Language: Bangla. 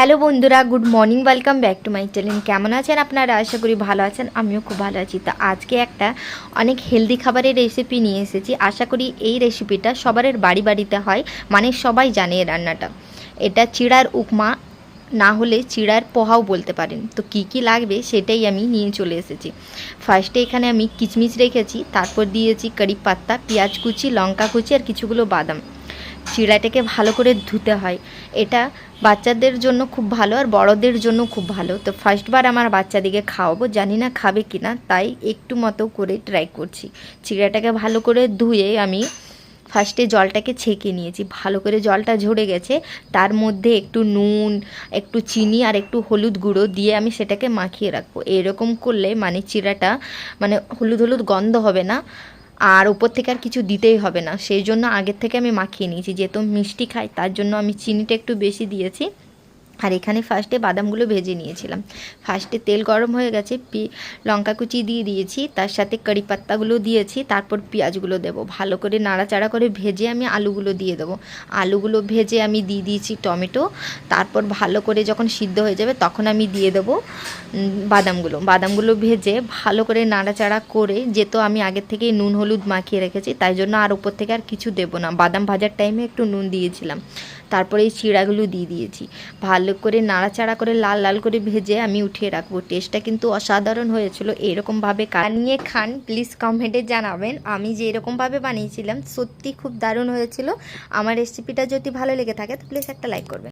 হ্যালো বন্ধুরা, good morning welcome back to my channel কেমন আছেন আপনারা? আশা করি ভালো আছেন, আমিও খুব ভালো আছি। তো আজকে একটা অনেক হেলদি খাবারের রেসিপি নিয়ে এসেছি। আশা করি এই রেসিপিটা সবারের বাড়ি বাড়িতে হয় মানে সবাই জানে এই রান্নাটা। এটা চিড়ার উপমা, না হলে চিড়ার পোহাও বলতে পারেন। তো কি কি লাগবে সেটাই আমি নিয়ে চলে এসেছি। ফার্স্টে এখানে আমি কিচমিচ রেখেছি, তারপর দিয়েছি কারি পাত্তা, পেঁয়াজ কুচি, লঙ্কা কুচি আর কিছুগুলো বাদাম। চিড়াটাকে ভালো করে ধুতে হয়। এটা বাচ্চাদের জন্য খুব ভালো আর বড়দের জন্য খুব ভালো। তো ফার্স্টবার আমার বাচ্চাদিকে খাওয়াবো। জানি না খাবে কি না তাই একটু মতো করে ট্রাই করছি। চিড়াটাকে ভালো করে ধুয়ে আমি ফার্স্টে জলটাকে ছেঁকে নিয়েছি। ভালো করে জলটা ঝরে গেছে। তার মধ্যে একটু নুন, একটু চিনি আর একটু হলুদ গুঁড়ো দিয়ে আমি সেটাকে মাখিয়ে রাখব। এরকম করলে মানে চিড়াটা মানে হলুদ হলুদ গন্ধ হবে না। আর উপর থেকে আর কিছু দিতেই হবে না। সেই জন্য আগের থেকে আমি মাখিয়ে নিয়েছি। যেহেতু মিষ্টি খাই, তার জন্য আমি চিনিটা একটু বেশি দিয়েছি। আর এখানে ফার্স্টে বাদামগুলো ভেজে নিয়েছিলাম। ফার্স্টে তেল গরম হয়ে গেছে, পি লঙ্কা কুচি দিয়ে দিয়েছি, তার সাথে কারি পাত্তাগুলো দিয়েছি, তারপর পেঁয়াজগুলো দেবো। ভালো করে নাড়াচাড়া করে ভেজে আমি আলুগুলো দিয়ে দেবো। আলুগুলো ভেজে আমি দিয়ে দিয়েছি টমেটো, তারপর ভালো করে যখন সিদ্ধ হয়ে যাবে তখন আমি দিয়ে দেবো বাদামগুলো। বাদামগুলো ভেজে ভালো করে নাড়াচাড়া করে, যেহেতু আমি আগের থেকেই নুন, হলুদ মাখিয়ে রেখেছি, তাই জন্য আর উপর থেকে আর কিছু দেবো না। বাদাম ভাজার টাইমে একটু নুন দিয়েছিলাম। তারপরে এই চিড়াগুলো দিয়ে দিয়েছি। ভালো করে নাড়াচাড়া করে লাল লাল করে ভেজে আমি উঠিয়ে রাখব। টেস্টটা কিন্তু অসাধারণ হয়েছিল। এরকমভাবে কানিয়ে খান প্লিজ কমেন্টে জানাবেন। আমি যে এরকমভাবে বানিয়েছিলাম, সত্যি খুব দারুণ হয়েছিল। আমার রেসিপিটা যদি ভালো লেগে থাকে, তো প্লিজ একটা লাইক করবেন।